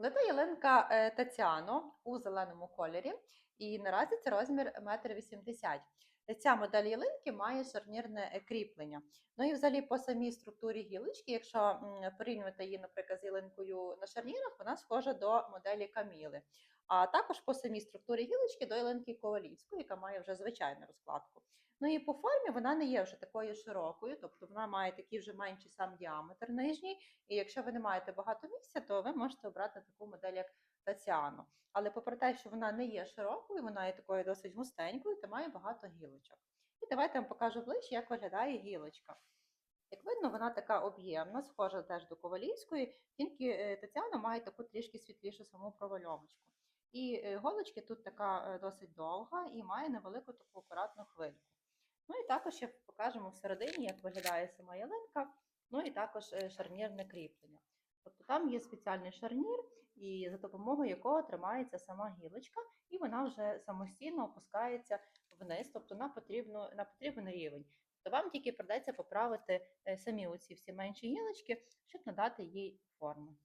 Лета ялинка е, Тетяно у зеленому кольорі, і наразі це розмір 1,80 м. Ця модель ялинки має шарнірне кріплення. Ну і взагалі по самій структурі гілочки, якщо порівнювати її, наприклад, з ялинкою на шарнірах, вона схожа до моделі Каміли. А також по самій структурі гілочки до ялинки Ковалівської, яка має вже звичайну розкладку. Ну і по формі вона не є вже такою широкою, тобто вона має такий вже менший сам діаметр нижній. І якщо ви не маєте багато місця, то ви можете обрати таку модель, як Таціано. Але попри те, що вона не є широкою, вона є такою досить густенькою, то має багато гілочок. І давайте вам покажу ближче, як виглядає гілочка. Як видно, вона така об'ємна, схожа теж до ковалівської, тільки е, Тетяна має таку трішки світлішу саму провальовочку. І е, голочки тут така е, досить довга і має невелику таку акуратну хвильку. Ну і також ще покажемо всередині, як виглядає сама ялинка, ну і також е, шарнірне кріплення. Тобто там є спеціальний шарнір, і за допомогою якого тримається сама гілочка, і вона вже самостійно опускається вниз, тобто на, потрібну, на потрібен рівень. То вам тільки придеться поправити самі оці всі менші гілочки, щоб надати їй форму.